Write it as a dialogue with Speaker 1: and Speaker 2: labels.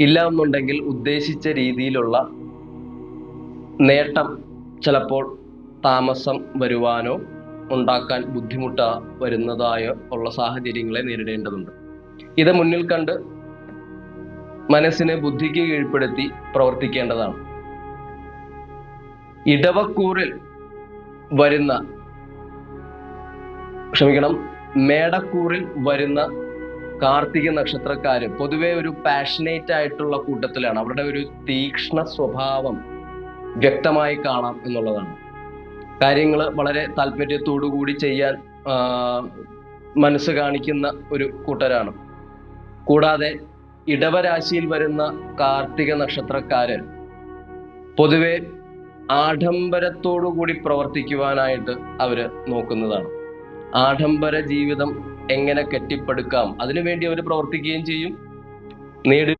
Speaker 1: ഇല്ല എന്നുണ്ടെങ്കിൽ ഉദ്ദേശിച്ച രീതിയിലുള്ള നേട്ടം ചിലപ്പോൾ താമസം വരുവാനോ ഉണ്ടാക്കാൻ ബുദ്ധിമുട്ട വരുന്നതായോ ഉള്ള സാഹചര്യങ്ങളെ നേരിടേണ്ടതുണ്ട്. ഇത് മുന്നിൽ കണ്ട് മനസ്സിനെ ബുദ്ധിക്ക് കീഴ്പ്പെടുത്തി പ്രവർത്തിക്കേണ്ടതാണ്. ഇടവക്കൂറിൽ വരുന്ന ക്ഷമിക്കണം മേടക്കൂറിൽ വരുന്ന കാർത്തിക നക്ഷത്രക്കാര് പൊതുവെ ഒരു പാഷനേറ്റ് ആയിട്ടുള്ള കൂട്ടത്തിലാണ്. അവരുടെ ഒരു തീക്ഷ്ണ സ്വഭാവം വ്യക്തമായി കാണാം എന്നുള്ളതാണ്. കാര്യങ്ങൾ വളരെ താല്പര്യത്തോടു കൂടി ചെയ്യാൻ മനസ്സ് കാണിക്കുന്ന ഒരു കൂട്ടരാണ്. കൂടാതെ ഇടവരാശിയിൽ വരുന്ന കാർത്തിക നക്ഷത്രക്കാര് പൊതുവെ ആഡംബരത്തോടു കൂടി പ്രവർത്തിക്കുവാനായിട്ട് അവർ നോക്കുന്നതാണ്. ആഡംബര ജീവിതം എങ്ങനെ കെട്ടിപ്പടുക്കാം? അതിനുവേണ്ടി അവർ പ്രവർത്തിക്കുകയും ചെയ്യും. നേടി